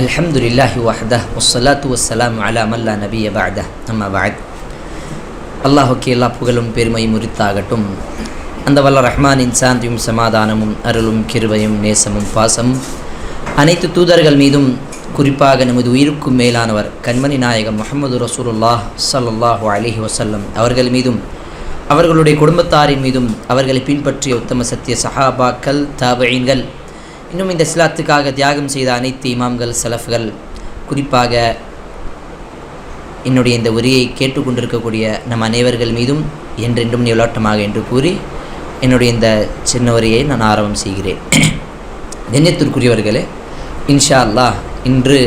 அல்ஹம்துலில்லாஹி வஹதா ஒஸ்ஸலாத்து வஸ்ஸலாம் அலா அல்லா நபிய பாத அம்மா பாத் அல்லாஹுக்கு எல்லா புகழும் பெருமையும் உரித்தாகட்டும் அந்த வல்ல ரஹ்மானின் சாந்தியும் சமாதானமும் அருளும் கிருவையும் நேசமும் பாசமும் அனைத்து தூதர்கள் மீதும் குறிப்பாக நமது உயிருக்கும் மேலானவர் கண்மணி நாயகம் முகமது ரசூலுல்லாஹ் சல்லாஹூ அலிஹி வசல்லம் அவர்கள் மீதும் அவர்களுடைய குடும்பத்தாரின் மீதும் அவர்களை பின்பற்றிய உத்தம சத்திய சஹாபாக்கள் தாபயின்கள் இன்னும் இந்த இஸ்லாத்துக்காக தியாகம் செய்த அனைத்து இமாம்கள் சலஃப்கள் குறிப்பாக என்னுடைய இந்த உரையை கேட்டுக்கொண்டிருக்கக்கூடிய நம் அனைவர்கள் மீதும் என்றென்றும் நிலோட்டமாக என்று கூறி என்னுடைய இந்த சின்ன உரையை நான் ஆரம்பம் செய்கிறேன். கண்ணியத்திற்குரியவர்களே இன்ஷா அல்லாஹ் இன்று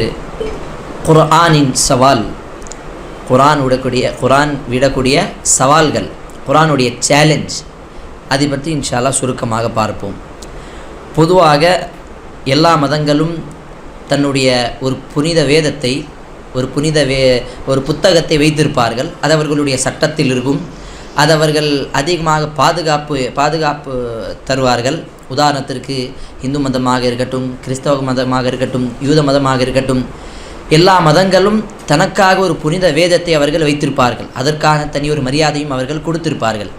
குர்ஆனின் சவால் குரான் விடக்கூடிய குர்ஆன் விடக்கூடிய சவால்கள் குரானுடைய சேலஞ்ச் அதை பற்றி இன்ஷால்லா சுருக்கமாக பார்ப்போம். பொதுவாக எல்லா மதங்களும் தன்னுடைய ஒரு புனித வேதத்தை ஒரு புனித வே ஒரு புத்தகத்தை வைத்திருப்பார்கள். அது அவர்களுடைய சட்டத்தில் இருக்கும். அது அவர்கள் அதிகமாக பாதுகாப்பு பாதுகாப்பு தருவார்கள். உதாரணத்திற்கு இந்து மதமாக இருக்கட்டும் கிறிஸ்தவ மதமாக இருக்கட்டும் யூத மதமாக இருக்கட்டும் எல்லா மதங்களும் தனக்காக ஒரு புனித வேதத்தை அவர்கள் வைத்திருப்பார்கள். அதற்கான தனி ஒரு மரியாதையும் அவர்கள் கொடுத்திருப்பார்கள்.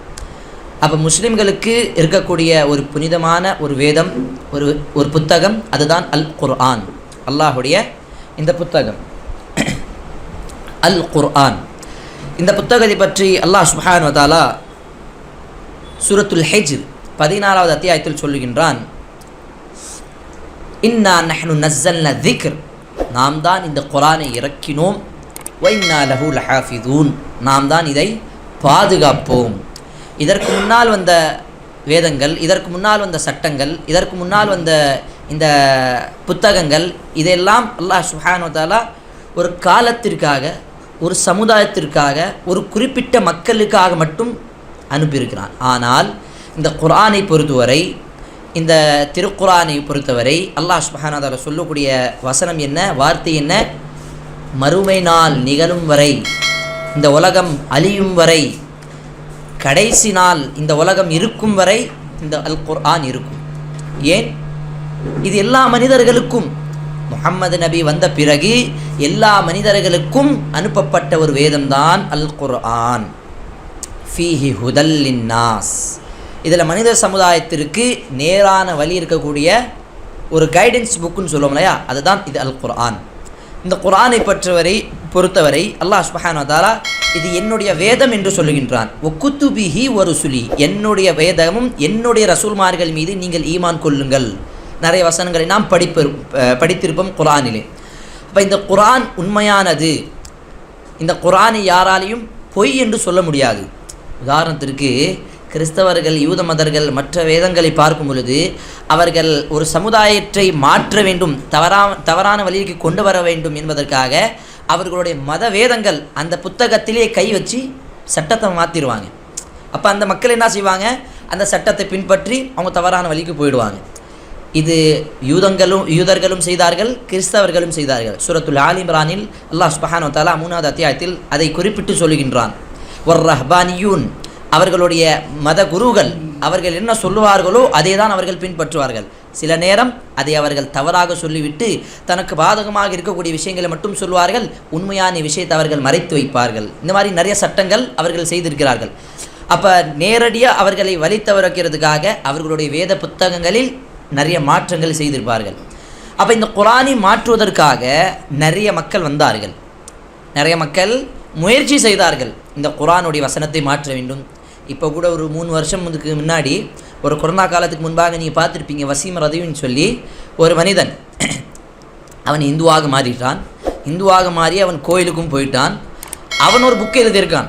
அப்போ முஸ்லிம்களுக்கு இருக்கக்கூடிய ஒரு புனிதமான ஒரு வேதம் ஒரு ஒரு புத்தகம் அதுதான் அல் குர்ஆன் அல்லாஹுடைய இந்த புத்தகம். அல் குர்ஆன் இந்த புத்தகத்தை பற்றி அல்லாஹ் சுஹான் வதாலா சூரத்துல் ஹெஜ் பதினாலாவது அத்தியாயத்தில் சொல்லுகின்றான். இன்னா நஹ்னு நஸ்ஸல் திக்ர். நாம் தான் இந்த குரானை இறக்கினோம். வைன்னா லஹு லஹாஃபிதூன். நாம் தான் இதை பாதுகாப்போம். இதற்கு முன்னால் வந்த வேதங்கள் இதற்கு முன்னால் வந்த சட்டங்கள் இதற்கு முன்னால் வந்த இந்த புத்தகங்கள் இதெல்லாம் அல்லாஹ் சுஹானுதாலா ஒரு காலத்திற்காக ஒரு சமுதாயத்திற்காக ஒரு குறிப்பிட்ட மக்களுக்காக மட்டும் அனுப்பியிருக்கிறான். ஆனால் இந்த குரானை பொறுத்தவரை இந்த திருக்குரானை பொறுத்தவரை அல்லாஹ் சுபஹானதால சொல்லக்கூடிய வசனம் என்ன வார்த்தை என்ன? மறுமை நாள் நிகழும் வரை இந்த உலகம் அழியும் வரை கடைசி நாள் இந்த உலகம் இருக்கும் வரை இந்த அல் குர்ஆன் இருக்கும். ஏன்? இது எல்லா மனிதர்களுக்கும். முகம்மது நபி வந்த பிறகு எல்லா மனிதர்களுக்கும் அனுப்பப்பட்ட ஒரு வேதம்தான் அல் குர்ஆன் ஃபீஹி ஹுதல்லின் நாஸ் இதில் மனித சமுதாயத்திற்கு நேரான வழி இருக்கக்கூடிய ஒரு கைடன்ஸ் புக்குன்னு சொல்லுவோம் இல்லையா? அதுதான் இது அல் குர்ஆன் இந்த குரானை பற்றவரை பொறுத்தவரை அல்லாஹ் சுபஹானு தாலா இது என்னுடைய வேதம் என்று சொல்லுகின்றான். ஒக்குத்துபிஹி ஒரு சுலி என்னுடைய வேதமும் என்னுடைய ரசூல்மார்கள் மீது நீங்கள் ஈமான் கொள்ளுங்கள். நிறைய வசனங்களை நாம் படிப்ப படித்திருப்போம் குரானிலே. அப்போ இந்த குரான் உண்மையானது? இந்த குரானை யாராலையும் பொய் என்று சொல்ல முடியாது. உதாரணத்திற்கு கிறிஸ்தவர்கள் யூத மதர்கள் மற்ற வேதங்களை பார்க்கும் பொழுது அவர்கள் ஒரு சமுதாயத்தை மாற்ற வேண்டும் தவறா தவறான வழிக்கு கொண்டு வர வேண்டும் என்பதற்காக அவர்களுடைய மத வேதங்கள் அந்த புத்தகத்திலே கை வச்சு சட்டத்தை மாற்றிடுவாங்க அப்போ அந்த மக்கள் என்ன செய்வாங்க? அந்த சட்டத்தை பின்பற்றி அவங்க தவறான வழிக்கு போயிடுவாங்க. இது யூதங்களும் யூதர்களும் செய்தார்கள் கிறிஸ்தவர்களும் செய்தார்கள். சுரத்துல் ஆலிம்ரானில் அல்லாஹ் ஸ்பஹானோ தாலா மூணாவது அத்தியாயத்தில் அதை குறிப்பிட்டு சொல்கின்றான். ஒரு ரஹ்பானியூன் அவர்களுடைய மத குருகள் அவர்கள் என்ன சொல்லுவார்களோ அதை தான் அவர்கள் பின்பற்றுவார்கள். சில நேரம் அதை அவர்கள் தவறாக சொல்லிவிட்டு தனக்கு பாதகமாக இருக்கக்கூடிய விஷயங்களை மட்டும் சொல்வார்கள் உண்மையான விஷயத்தை அவர்கள் மறைத்து வைப்பார்கள். இந்த மாதிரி நிறைய சட்டங்கள் அவர்கள் செய்திருக்கிறார்கள். அப்போ நேரடியாக அவர்களை வழி தவறக்கிறதுக்காக அவர்களுடைய வேத புத்தகங்களில் நிறைய மாற்றங்கள் செய்திருப்பார்கள். அப்போ இந்த குரானை மாற்றுவதற்காக நிறைய மக்கள் வந்தார்கள். நிறைய மக்கள் முயற்சி செய்தார்கள். இந்த குரானுடைய வசனத்தை மாற்ற வேண்டும். இப்போ கூட ஒரு மூணு வருஷம் இதுக்கு முன்னாடி ஒரு கொரோனா காலத்துக்கு முன்பாக நீங்கள் பார்த்துருப்பீங்க வசீம் ரதவின்னு சொல்லி ஒரு மனிதன். அவன் இந்துவாக மாறிட்டான். இந்துவாக மாறி அவன் கோயிலுக்கும் போயிட்டான். அவன் ஒரு புக் எழுதியிருக்கான்.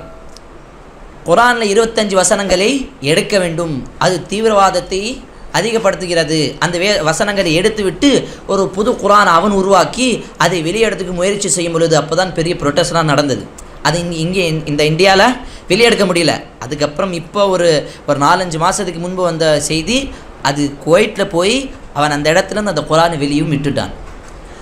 குரானில் இருபத்தஞ்சு வசனங்களை எடுக்க வேண்டும். அது தீவிரவாதத்தை அதிகப்படுத்துகிறது. அந்த வே வசனங்களை எடுத்துவிட்டு ஒரு புது குரான் அவன் உருவாக்கி அதை வெளியிடத்துக்கு முயற்சி செய்யும் பொழுது அப்போ தான் பெரிய ப்ரொட்டஸ்ட்லாம் நடந்தது. அது இங்கே இந்த- இந்த இந்தியாவில் வெளியெடுக்க முடியல. அதுக்கப்புறம் இப்போ ஒரு ஒரு நாலஞ்சு மாதத்துக்கு முன்பு வந்த செய்தி அது குவைட்டில் போய் அவன் அந்த இடத்துலேருந்து அந்த குரானை வெளியும் விட்டுட்டான்.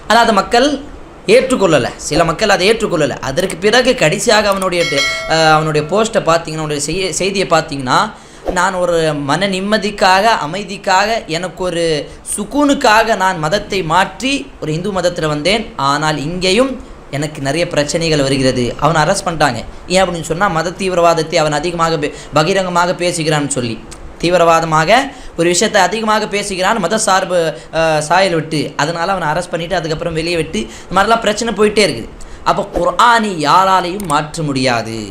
ஆனால் அதை மக்கள் ஏற்றுக்கொள்ளலை. சில மக்கள் அதை ஏற்றுக்கொள்ளலை. அதற்கு பிறகு கடைசியாக அவனுடைய அவனுடைய போஸ்ட்டை பார்த்தீங்கன்னா அவனுடைய செய்ய செய்தியை பார்த்தீங்கன்னா நான் ஒரு மன நிம்மதிக்காக அமைதிக்காக எனக்கு ஒரு சுக்கூனுக்காக நான் மதத்தை மாற்றி ஒரு இந்து மதத்தில் வந்தேன். ஆனால் இங்கேயும் எனக்கு நிறைய பிரச்சனைகள் வருகிறது. அவனை அரெஸ்ட் பண்ணிட்டாங்க. ஏன் அப்படின்னு சொன்னால் மத தீவிரவாதத்தை அவன் அதிகமாக பே- பகிரங்கமாக பேசுகிறான்னு சொல்லி. தீவிரவாதமாக ஒரு விஷயத்தை அதிகமாக பேசுகிறான் மத சார்பு சாயல் விட்டு. அதனால் அவனை அரெஸ்ட் பண்ணிவிட்டு அதுக்கப்புறம் வெளியே விட்டு இந்த மாதிரிலாம் பிரச்சனை போயிட்டே இருக்குது. அப்போ குரானி யாராலையும் மாற்ற முடியாது.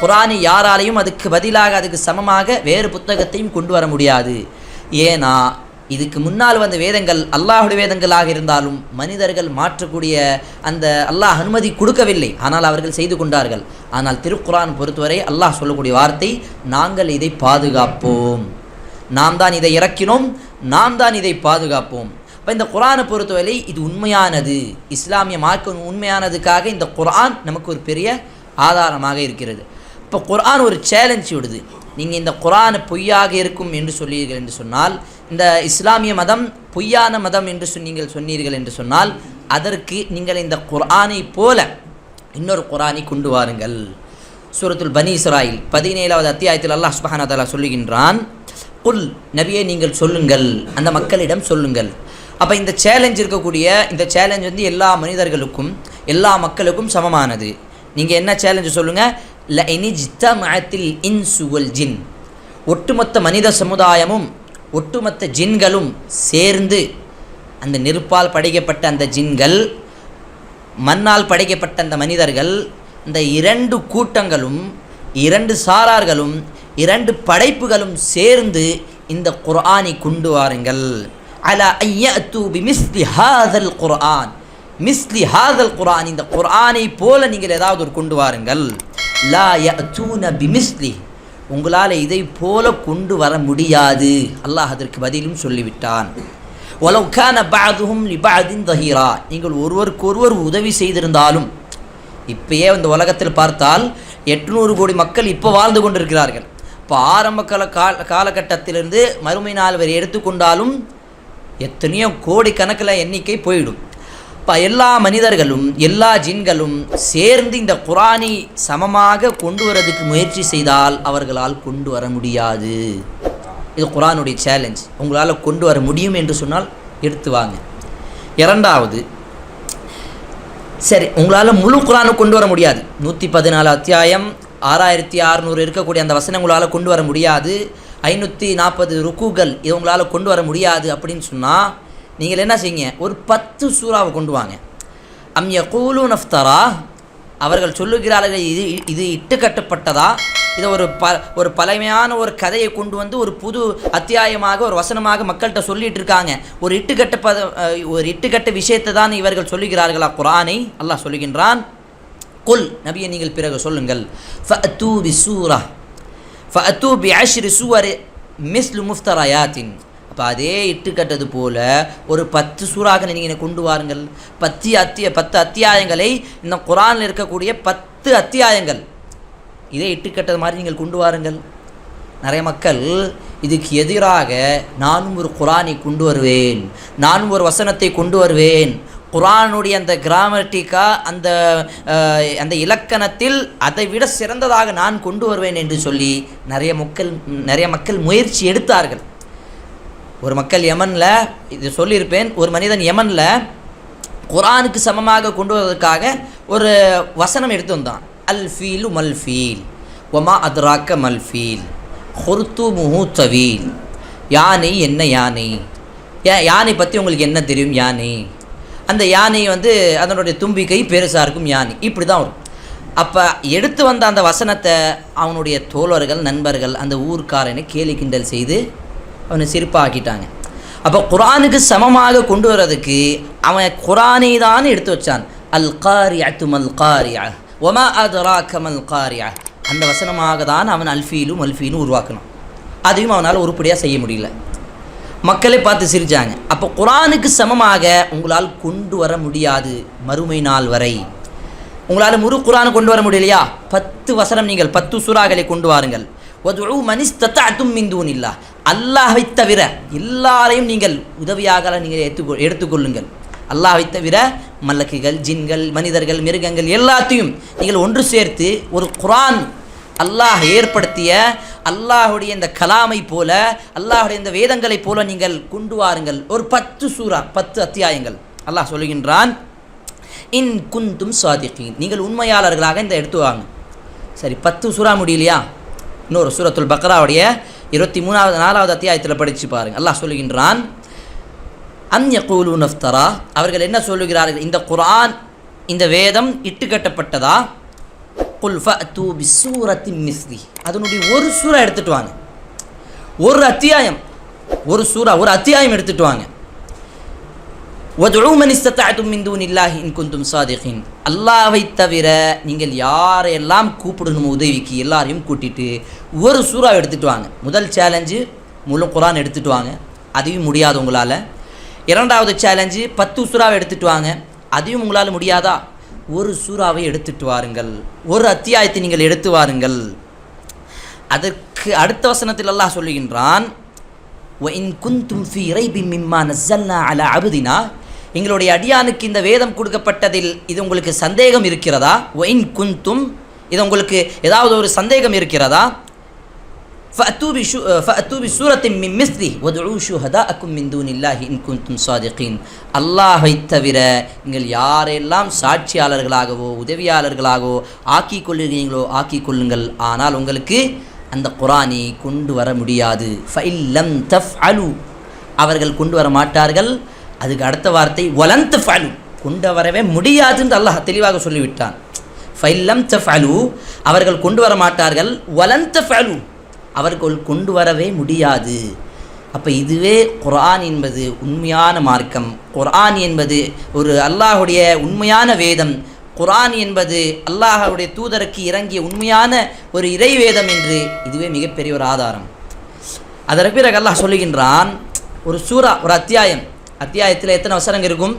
குரானி யாராலையும் அதுக்கு பதிலாக அதுக்கு சமமாக வேறு புத்தகத்தையும் கொண்டு வர முடியாது. ஏன்னா இதுக்கு முன்னால் வந்த வேதங்கள் அல்லாஹுடைய வேதங்களாக இருந்தாலும் மனிதர்கள் மாற்றக்கூடிய அந்த அல்லாஹ் அனுமதி கொடுக்கவில்லை. ஆனால் அவர்கள் செய்து கொண்டார்கள். ஆனால் திருக்குரான் பொறுத்தவரை அல்லாஹ் சொல்லக்கூடிய வார்த்தை நாங்கள் இதை பாதுகாப்போம். நாம் தான் இதை இறக்கினோம். நாம் தான் இதை பாதுகாப்போம். இப்போ இந்த குரானை பொறுத்தவரை இது உண்மையானது. இஸ்லாமிய மார்க்கம் உண்மையானதுக்காக இந்த குரான் நமக்கு ஒரு பெரிய ஆதாரமாக இருக்கிறது. இப்போ குரான் ஒரு சேலஞ்ச் விடுது. நீங்கள் இந்த குரானை பொய்யாக இருக்கும் என்று சொல்லீர்கள் என்று சொன்னால் இந்த இஸ்லாமிய மதம் பொய்யான மதம் என்று நீங்கள் சொன்னீர்கள் என்று சொன்னால் அதற்கு நீங்கள் இந்த குரானை போல இன்னொரு குரானை கொண்டு வாருங்கள். சூரத்துல் பனி இஸ்ராயில் பதினேழாவது அத்தியாயத்தில் அல்லாஹ் சுபஹானதாலா சொல்லுகின்றான் குல் நபியை நீங்கள் சொல்லுங்கள் அந்த மக்களிடம் சொல்லுங்கள். அப்போ இந்த சேலஞ்ச் இருக்கக்கூடிய இந்த சேலஞ்ச் வந்து எல்லா மனிதர்களுக்கும் எல்லா மக்களுக்கும் சமமானது. நீங்கள் என்ன சேலஞ்சு சொல்லுங்கள் ல இனிஜ்தமஅத்தில் இன்சு வல் ஜின் ஒட்டுமொத்த மனித சமுதாயமும் ஒட்டுமொத்த ஜின்களும் சேர்ந்து அந்த நெருப்பால் படைக்கப்பட்ட அந்த ஜின்கள் மண்ணால் படைக்கப்பட்ட அந்த மனிதர்கள் இந்த இரண்டு கூட்டங்களும் இரண்டு சாரார்களும் இரண்டு படைப்புகளும் சேர்ந்து இந்த குர்ஆனை கொண்டு வாருங்கள். அலா ஐயத்து பிமிஸ்லி ஹாதல் குர்ஆன். மிஸ்லி ஹாதல் குர்ஆன் இந்த குர்ஆனை போல நீங்கள் ஏதாவது ஒரு கொண்டு வாருங்கள். லா யஅத்தூன பிமிஸ்லி உங்களால் இதை போல கொண்டு வர முடியாது. அல்லாஹ் அதற்கு பதிலும் சொல்லிவிட்டான். ஒலவ் கான லிபாதின் தஹீரா. நீங்கள் ஒருவருக்கொருவர் உதவி செய்திருந்தாலும் இப்பயே இந்த உலகத்தில் பார்த்தால் எட்நூறு கோடி மக்கள் இப்போ வாழ்ந்து கொண்டிருக்கிறார்கள். இப்போ ஆரம்ப கால கால காலகட்டத்திலிருந்து மறுமை நாள் வரை எடுத்துக்கொண்டாலும் எத்தனையோ கோடி கணக்கில் எண்ணிக்கை போயிடும். இப்போ எல்லா மனிதர்களும் எல்லா ஜின்களும் சேர்ந்து இந்த குரானை சமமாக கொண்டு வரதுக்கு முயற்சி செய்தால் அவர்களால் கொண்டு வர முடியாது. இது குரானுடைய சேலஞ்ச் உங்களால் கொண்டு வர முடியும் என்று சொன்னால் எடுத்து வாங்க. இரண்டாவது சரி உங்களால் முழு குரானை கொண்டு வர முடியாது. நூற்றி பதினாலு அத்தியாயம் ஆறாயிரத்தி அறநூறு இருக்கக்கூடிய அந்த வசனங்களால் கொண்டு வர முடியாது. ஐநூற்றி நாற்பது ருக்குகள் இது உங்களால் கொண்டு வர முடியாது அப்படின்னு சொன்னால் நீங்கள் என்ன செய்யுங்க? ஒரு பத்து சூறாவை கொண்டு வாங்க. அம் யகூலு நஃப்தரா அவர்கள் சொல்லுகிறார்கள் இது இது இட்டு கட்டப்பட்டதா இதை ஒரு ப ஒரு பழமையான ஒரு கதையை கொண்டு வந்து ஒரு புது அத்தியாயமாக ஒரு வசனமாக மக்கள்கிட்ட சொல்லிட்டு இருக்காங்க. ஒரு இட்டுக்கட்ட பத ஒரு இட்டுக்கட்ட விஷயத்தை தான் இவர்கள் சொல்லுகிறார்களா? குரானை அல்லாஹ் சொல்லுகின்றான் குல் நபியை நீங்கள் பிறகு சொல்லுங்கள். ஃபஅத்தூ பிசூரா தூ பி அஷ்ரி சுவர் மிஸ்லு முஃப்தராயாத்தின் அப்போ அதே இட்டுக்கட்டது போல ஒரு பத்து சூறாக நீங்கள் என்னை கொண்டு வாருங்கள். பத்து அத்திய பத்து அத்தியாயங்களை இந்த குரானில் இருக்கக்கூடிய பத்து அத்தியாயங்கள். இதே இட்டுக்கட்டது மாதிரி நீங்கள் கொண்டு வாருங்கள். நிறைய மக்கள் இதுக்கு எதிராக நானும் ஒரு குரானை கொண்டு வருவேன். நானும் ஒரு வசனத்தை கொண்டு வருவேன். குரானுடைய அந்த கிராமட்டிக்கா அந்த அந்த இலக்கணத்தில் அதை விட சிறந்ததாக நான் கொண்டு வருவேன் என்று சொல்லி நிறைய மக்கள் நிறைய மக்கள் முயற்சி எடுத்தார்கள். ஒரு மக்கள் யமனில் இது சொல்லியிருப்பேன் ஒரு மனிதன் யமனில் குரானுக்கு சமமாக கொண்டு வருவதற்காக ஒரு வசனம் எடுத்து வந்தான். அல் ஃபீலு மல் ஃபீல் ஒமா அத்ராக்க மல் ஃபீல் ஹொருத்து முஹு தவீல் யானை என்ன யானை யா- யானை பற்றி உங்களுக்கு என்ன தெரியும்? யானை. அந்த யானை வந்து அதனுடைய தும்பிக்கை பெருசாக இருக்கும் யானை. இப்படி தான் வரும். அப்போ எடுத்து வந்த அந்த வசனத்தை அவனுடைய தோழர்கள் நண்பர்கள் அந்த ஊர்க்காரனை கேலி கிண்டல் செய்து அவனை சிரிப்பாக்கிட்டாங்க. அப்போ குரானுக்கு சமமாக கொண்டு வர்றதுக்கு அவன் குரானை தான் எடுத்து வச்சான். அல் காரியா துமல் காரியா ஒமா அதுராக்க கமல் காரியா அந்த வசனமாக தான் அவன் அல்ஃபீலும் அல்ஃபீலும் உருவாக்கணும். அதையும் அவனால் உருப்படியாக செய்ய முடியல. மக்களே பார்த்து சிரித்தாங்க அப்போ குரானுக்கு சமமாக உங்களால் கொண்டு வர முடியாது மறுமை நாள் வரை. உங்களால் முரு குரான் கொண்டு வர முடியலையா? பத்து வசனம் நீங்கள் பத்து சுறாக்களை கொண்டு வாருங்கள். ஒது மனிஸ்தத்தும் மிந்தூன் இல்லா அல்லாஹை தவிர எல்லாரையும் நீங்கள் உதவியாக நீங்கள் எடுத்துக்கொ எடுத்துக்கொள்ளுங்கள். அல்லாஹை தவிர மலக்குகள் ஜின்கள் மனிதர்கள் மிருகங்கள் எல்லாத்தையும் நீங்கள் ஒன்று சேர்த்து ஒரு குரான் அல்லாஹ் ஏற்படுத்திய அல்லாஹுடைய இந்த கலாமை போல அல்லாஹுடைய இந்த வேதங்களைப் போல நீங்கள் கொண்டு வாருங்கள். ஒரு பத்து சூறா பத்து அத்தியாயங்கள். அல்லாஹ் சொல்லுகின்றான் இன் குந்தும் சாதிக்கீன் நீங்கள் உண்மையாளர்களாக இந்த எடுத்து வாங்க. சரி பத்து சூறா முடியலையா? இன்னொரு சூரத்துல் பக்ராவுடைய இருபத்தி மூணாவது நாலாவது அத்தியாயத்தில் படித்து பாருங்கள் அல்லாஹ் சொல்லுகின்றான் அந்ய கூலு நஃப்தரா. அவர்கள் என்ன சொல்லுகிறார்கள்? இந்த குரான் இந்த வேதம் இட்டுக்கட்டப்பட்டதா? குல்ஃப தூபி சூரத்தி மிஸ்லி. அதனுடைய ஒரு சூரா எடுத்துட்டு வாங்க. ஒரு அத்தியாயம் ஒரு சூரா ஒரு அத்தியாயம் எடுத்துட்டு வாங்க. அல்லாவை தவிர நீங்கள் யாரையெல்லாம் கூப்பிடணும் உதவிக்கு எல்லாரையும் கூட்டிட்டு ஒரு சூறாவை எடுத்துட்டு வாங்க. முதல் சேலஞ்சு முழு குரான் எடுத்துட்டு வாங்க. அதையும் முடியாது உங்களால். இரண்டாவது சேலஞ்சு பத்து சூறாவை எடுத்துட்டு வாங்க. அதையும் உங்களால் முடியாதா? ஒரு சூறாவை எடுத்துட்டு வாருங்கள். ஒரு அத்தியாயத்தை நீங்கள் எடுத்து வாருங்கள். அதற்கு அடுத்த வசனத்தில் அல்லாஹ் சொல்லுகின்றான் இன் குந்தும் ஃபி இறைபி மிம்மா நசல்லா அல அபுதினா. எங்களுடைய அடியானுக்கு இந்த வேதம் கொடுக்கப்பட்டதில் இது உங்களுக்கு சந்தேகம் இருக்கிறதா? ஒயின் குந்தும் இது உங்களுக்கு ஏதாவது ஒரு சந்தேகம் இருக்கிறதா? அல்லாஹை தவிர நீங்கள் யாரெல்லாம் சாட்சியாளர்களாகவோ உதவியாளர்களாகவோ ஆக்கி கொள்ளுகிறீங்களோ ஆக்கி கொள்ளுங்கள். ஆனால் உங்களுக்கு அந்த குரானை கொண்டு வர முடியாது. ஃபைல்லம் தஃப் அலு அவர்கள் கொண்டு வர மாட்டார்கள். அதுக்கு அடுத்த வார்த்தை ஒலந்த் ஃபலு கொண்டு வரவே முடியாதுன்னு அல்லாஹ் தெளிவாக சொல்லிவிட்டான். ஃபைல்லம் தஃப் அலு அவர்கள் கொண்டு வர மாட்டார்கள். ஒலந்த் ஃபலு அவர்கள் கொண்டு வரவே முடியாது. அப்போ இதுவே குரான் என்பது உண்மையான மார்க்கம். குரான் என்பது ஒரு அல்லாஹுடைய உண்மையான வேதம். குரான் என்பது அல்லாஹுடைய தூதருக்கு இறங்கிய உண்மையான ஒரு இறை வேதம் என்று இதுவே மிகப்பெரிய ஒரு ஆதாரம். அதற்கு பிறகு அல்லாஹ் சொல்லுகின்றான் ஒரு சூரா ஒரு அத்தியாயம். அத்தியாயத்தில் எத்தனை வசனங்கள் இருக்கும்?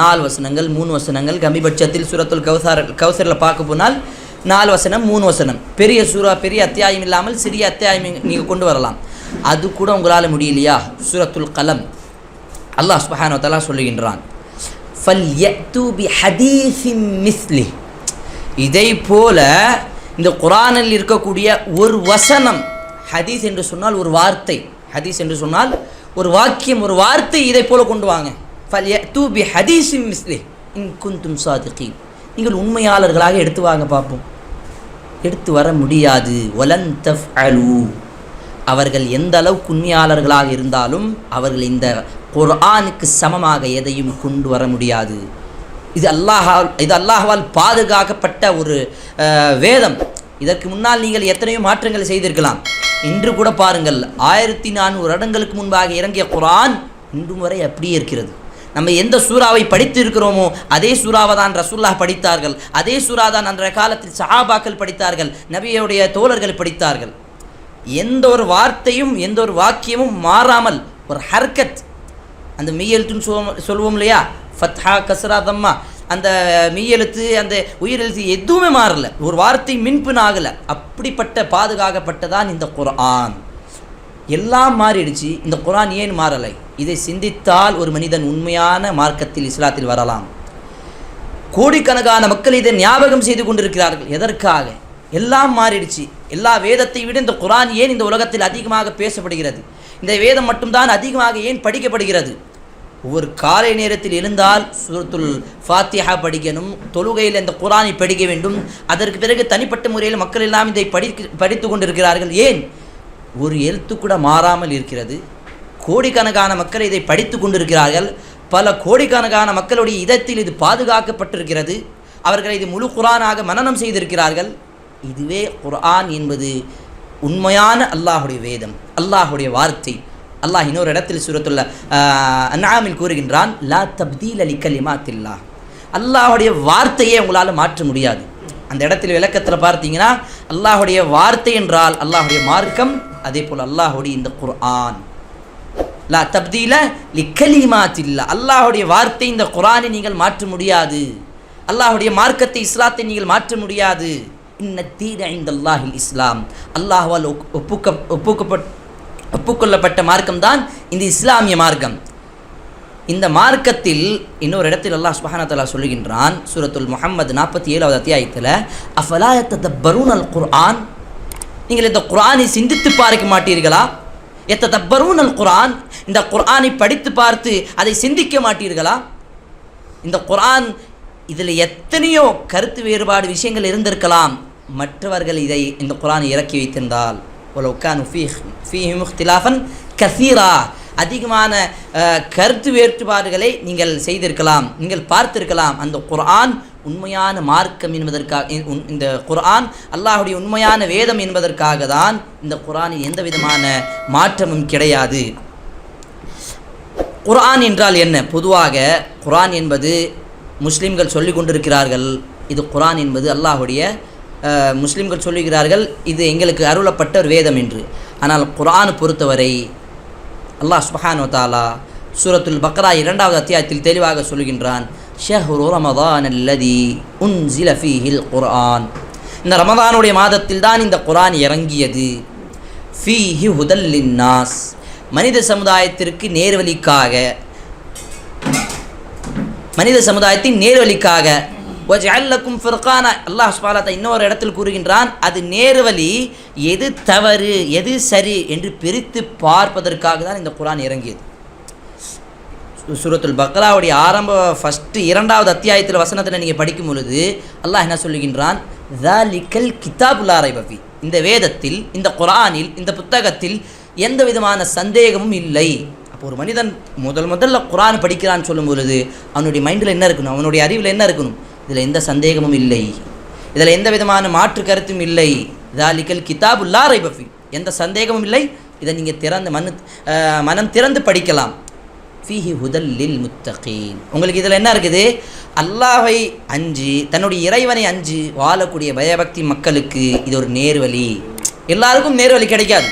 நாலு வசனங்கள் மூணு வசனங்கள். கம்மிபட்சத்தில் சூரத்துல் கௌசார் கௌசரில் பார்க்க போனால் நாலு வசனம் மூணு வசனம். பெரிய சூறா பெரிய அத்தியாயம் இல்லாமல் சிறிய அத்தியாயம் நீங்கள் கொண்டு வரலாம். அது கூட உங்களால் முடியலையா? சூரத்துல் கலம். அல்லாஹ் சுபஹானு தலா சொல்லுகின்றான். ஃபல் பி ஹதீஸின் மிஸ்லி. இதை போல இந்த குரானில் இருக்கக்கூடிய ஒரு வசனம் ஹதீஸ் என்று சொன்னால் ஒரு வார்த்தை. ஹதீஸ் என்று சொன்னால் ஒரு வாக்கியம் ஒரு வார்த்தை இதை போல கொண்டு வாங்க. ஃபல் பி ஹதீஸின் மிஸ்லி. இன் குந்தும் சாதிகீன். நீங்கள் உண்மையாளர்களாக எடுத்து வாங்க பார்ப்போம். எடுத்து வர முடியாது. ஒலன் தஃப் அலு அவர்கள் எந்த அளவுக்கு உண்மையாளர்களாக இருந்தாலும் அவர்கள் இந்த குர்ஆனுக்கு சமமாக எதையும் கொண்டு வர முடியாது. இது அல்லாஹால் இது அல்லாஹ்வால் பாதுகாக்கப்பட்ட ஒரு வேதம். இதற்கு முன்னால் நீங்கள் எத்தனையோ மாற்றங்களை செய்திருக்கலாம். இன்று கூட பாருங்கள் ஆயிரத்தி நானூறு வருடங்களுக்கு முன்பாக இறங்கிய குரான் இன்றும் வரை அப்படியே இருக்கிறது. நம்ம எந்த சூறாவை படித்து இருக்கிறோமோ அதே சூறாவை தான் ரசூல்லா படித்தார்கள். அதே சூறா தான் அன்றைய காலத்தில் சஹாபாக்கள் படித்தார்கள் நபியுடைய தோழர்கள் படித்தார்கள். எந்த ஒரு வார்த்தையும் எந்த ஒரு வாக்கியமும் மாறாமல் ஒரு ஹர்கத். அந்த மெய்யெழுத்துன்னு சொல்லுவோம் சொல்லுவோம் இல்லையா? ஃபத்ஹா கசரா தம்மா. அந்த மெய்யெழுத்து அந்த உயிரெழுத்து எதுவுமே மாறல. ஒரு வார்த்தை மின்பின் ஆகலை. அப்படிப்பட்ட பாதுகாக்கப்பட்டதான் இந்த குரான் எல்லாம் மாறிடுச்சு. இந்த குரான் ஏன் மாறலை? இதை சிந்தித்தால் ஒரு மனிதன் உண்மையான மார்க்கத்தில் இஸ்லாத்தில் வரலாம். கோடிக்கணக்கான மக்கள் இதை ஞாபகம் செய்து கொண்டிருக்கிறார்கள். எதற்காக? எல்லாம் மாறிடுச்சு. எல்லா வேதத்தை விட இந்த குரான் ஏன் இந்த உலகத்தில் அதிகமாக பேசப்படுகிறது? இந்த வேதம் மட்டும்தான் அதிகமாக ஏன் படிக்கப்படுகிறது? ஒவ்வொரு காலை நேரத்தில் எழுந்தால் சூரத்துல் ஃபாத்திஹா படிக்கணும். தொழுகையில் இந்த குரானை படிக்க வேண்டும். அதற்கு பிறகு தனிப்பட்ட முறையில் மக்கள் எல்லாம் இதை படிக்க படித்து கொண்டிருக்கிறார்கள். ஏன்? ஒரு எழுத்து கூட மாறாமல் இருக்கிறது. கோடிக்கணக்கான மக்கள் இதை படித்து கொண்டிருக்கிறார்கள். பல கோடிக்கணக்கான மக்களுடைய இதத்தில் இது பாதுகாக்கப்பட்டிருக்கிறது. அவர்கள் இது முழு குரானாக மனநம் செய்திருக்கிறார்கள். இதுவே குர்ஆன் என்பது உண்மையான அல்லாஹுடைய வேதம் அல்லாஹுடைய வார்த்தை. அல்லாஹ் இன்னொரு இடத்தில் சுரத்துள்ள அன்ஆமில் கூறுகின்றான் லா தப்தீல் அலி கலிமாத்தில்லா அல்லாஹுடைய வார்த்தையே உங்களால் மாற்ற முடியாது. அந்த இடத்தில் விளக்கத்தில் பார்த்தீங்கன்னா அல்லாஹுடைய வார்த்தை என்றால் அல்லாஹுடைய மார்க்கம் அதே போல் அல்லாஹுடைய இந்த குர்ஆன். லா தப்தீல லிக்கலிமாத்தில்லா அல்லாஹுடைய வார்த்தை இந்த குரானை நீங்கள் மாற்ற முடியாது. அல்லாஹுடைய மார்க்கத்தை இஸ்லாத்தை நீங்கள் மாற்ற முடியாது. இன்ன தீர இந்த அல்லாஹில் இஸ்லாம் அல்லாஹால் ஒப்புக்க ஒப்புக்கப்பட் ஒப்புக்கொள்ளப்பட்ட மார்க்கம்தான் இந்த இஸ்லாமிய மார்க்கம். இந்த மார்க்கத்தில் இன்னொரு இடத்தில் அல்லாஹ் சுப்ஹானஹு சொல்லுகின்றான் சூரத்துல் முகமது நாற்பத்தி ஏழாவது அத்தியாயத்தில் அஃபலாயத்த பரூன் அல் குர்ஆன்? நீங்கள் இந்த குர்ஆனை சிந்தித்து பார்க்க மாட்டீர்களா? எத்த தப்பரும் அல் குரான் இந்த குரானை படித்து பார்த்து அதை சிந்திக்க மாட்டீர்களா? இந்த குரான் இதில் எத்தனையோ கருத்து வேறுபாடு விஷயங்கள் இருந்திருக்கலாம். மற்றவர்கள் இதை இந்த குரானை இறக்கி வைத்திருந்தால். உலவுக்கான் கசீரா. அதிகமான கருத்து வேறுபாடுகளை நீங்கள் செய்திருக்கலாம். நீங்கள் பார்த்திருக்கலாம். அந்த குரான் உண்மையான மார்க்கம் என்பதற்காக உன்- இந்த குரான் அல்லாஹ்வுடைய உண்மையான வேதம் என்பதற்காக தான் இந்த குரானில் எந்த விதமான மாற்றமும் கிடையாது. குரான் என்றால் என்ன? பொதுவாக குரான் என்பது முஸ்லீம்கள் சொல்லி கொண்டிருக்கிறார்கள். இது குரான் என்பது அல்லாஹ்வுடைய முஸ்லீம்கள் சொல்லுகிறார்கள் இது எங்களுக்கு அருளப்பட்ட ஒரு வேதம் என்று. ஆனால் குரான் பொறுத்தவரை அல்லாஹ் சுப்ஹானு தாலா சூரத்துல் பக்ரா இரண்டாவது அத்தியாயத்தில் தெளிவாக சொல்கின்றான் ஷஹ்ரு ரமதான் அல்லதி உன்சில ஃபீஹில் குர்ஆன். இந்த ரமதானுடைய மாதத்தில் தான் இந்த குரான் இறங்கியது. ஃபீஹி ஹுதல்லின் நாஸ் மனித சமுதாயத்திற்கு நேர்வழிக்காக மனித சமுதாயத்தின் நேர்வழிக்காக வஜஅல்லக்கும் ஃபுர்கானா அல்லாஹ் சுப்ஹானஹு இன்னொரு இடத்தில் கூறுகின்றான் அது நேர்வழி எது தவறு எது சரி என்று பிரித்து பார்ப்பதற்காக தான் இந்த குரான் இறங்கியது. சுரத்துல் பக்ராவுடைய ஆரம்ப ஃபஸ்ட்டு இரண்டாவது அத்தியாயத்தில் வசனத்தில் நீங்கள் படிக்கும் பொழுது அல்லாஹ் என்ன சொல்லுகின்றான்? தாலிக்கல் கிதாபுல்லாரை பவி இந்த வேதத்தில் இந்த குரானில் இந்த புத்தகத்தில் எந்த விதமான சந்தேகமும் இல்லை. அப்போ ஒரு மனிதன் முதல் முதல்ல குரான் படிக்கிறான்னு சொல்லும் பொழுது அவனுடைய மைண்டில் என்ன இருக்கணும்? அவனுடைய அறிவில் என்ன இருக்கணும்? இதில் எந்த சந்தேகமும் இல்லை. இதில் எந்த விதமான மாற்று கருத்தும் இல்லை. தாலிக்கல் கிதாபுல்லா பஃபி எந்த சந்தேகமும் இல்லை. இதை நீங்கள் திறந்து மனு மனம் திறந்து படிக்கலாம். ஃபீஹி ஹுதல் லில் முத்தகீன் உங்களுக்கு இதில் என்ன இருக்குது? அல்லாஹை அஞ்சு தன்னுடைய இறைவனை அஞ்சு வாழக்கூடிய பயபக்தி மக்களுக்கு இது ஒரு நேர்வழி. எல்லாருக்கும் நேர்வழி கிடைக்காது.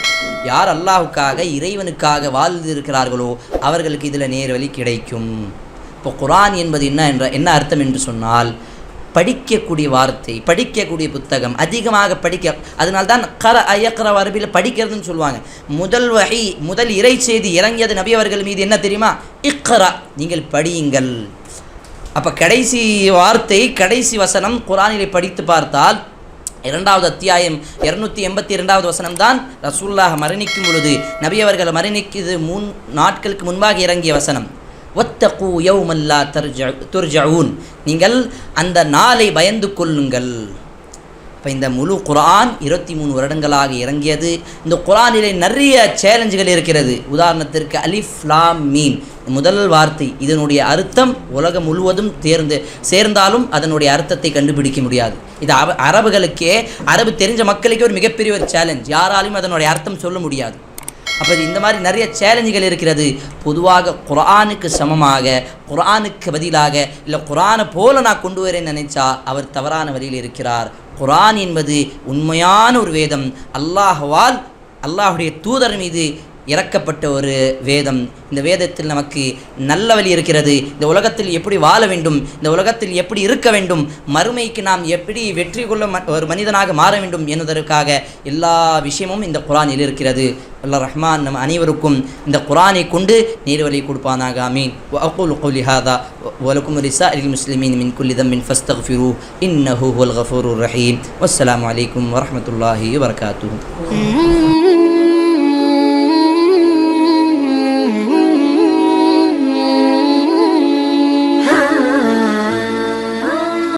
யார் அல்லாஹுக்காக இறைவனுக்காக வாழ்ந்து இருக்கிறார்களோ அவர்களுக்கு இதில் நேர்வழி கிடைக்கும். இப்போ குரான் என்பது என்ன என்ற என்ன அர்த்தம் என்று சொன்னால் படிக்கக்கூடிய வார்த்தை படிக்கக்கூடிய புத்தகம் அதிகமாக படிக்க அதனால்தான் கர அயக்கர அரபியில் படிக்கிறதுன்னு சொல்லுவாங்க. முதல் வகை முதல் இறை செய்தி இறங்கியது நபி அவர்கள் மீது என்ன தெரியுமா? இக்கரா நீங்கள் படியுங்கள். அப்போ கடைசி வார்த்தை கடைசி வசனம் குரானிலே படித்து பார்த்தால் இரண்டாவது அத்தியாயம் இருநூத்தி எண்பத்தி இரண்டாவது வசனம் தான் ரசூல்லாஹ் மரணிக்கும் பொழுது நபி அவர்கள் மரணிக்குது மூன் நாட்களுக்கு முன்பாக இறங்கிய வசனம். ஒத்தகு யௌமல்லா தர்ஜ துர்ஜவுன் நீங்கள் அந்த நாளை பயந்து கொள்ளுங்கள். இப்போ இந்த முழு குரான் இருபத்தி மூணு வருடங்களாக இறங்கியது. இந்த குரானிலே நிறைய சேலஞ்சுகள் இருக்கிறது. உதாரணத்திற்கு அலிஃப் லாம் மீன் முதல் வார்த்தை இதனுடைய அர்த்தம் உலகம் முழுவதும் தேர்ந்து சேர்ந்தாலும் அதனுடைய அர்த்தத்தை கண்டுபிடிக்க முடியாது. இது அரபுகளுக்கே அரபு தெரிஞ்ச மக்களுக்கே ஒரு மிகப்பெரிய ஒரு சேலஞ்ச். யாராலையும் அதனுடைய அர்த்தம் சொல்ல முடியாது. அப்போ இந்த மாதிரி நிறைய சேலஞ்சுகள் இருக்கிறது. பொதுவாக குரானுக்கு சமமாக குரானுக்கு பதிலாக இல்லை குரானை போல நான் கொண்டு வரேன்னு நினைச்சா அவர் தவறான வழியில் இருக்கிறார். குரான் என்பது உண்மையான ஒரு வேதம். அல்லாஹ்வால் அல்லாஹுடைய தூதர் மீது இறக்கப்பட்ட ஒரு வேதம் இந்த வேதத்தில் நமக்கு நல்ல வழி இருக்கிறது இந்த உலகத்தில் எப்படி வாழ வேண்டும் இந்த உலகத்தில் எப்படி இருக்க வேண்டும் மறுமைக்கு நாம் எப்படி வெற்றி கொள்ள ம- ஒரு மனிதனாக மாற வேண்டும் என்பதற்காக எல்லா விஷயமும் இந்த குரானில் இருக்கிறது அல்லாஹ் ரஹ்மான் நம் அனைவருக்கும் இந்த குரானை கொண்டு நேர்வழி கொடுப்பானாக ஆமீன் وأقول قولي هذا ولكم رسائل المسلمين من كل ذنب فاستغفروه إنه هو الغفور الرحيم والسلام عليكم ورحمة الله وبركاته Mm-hmm.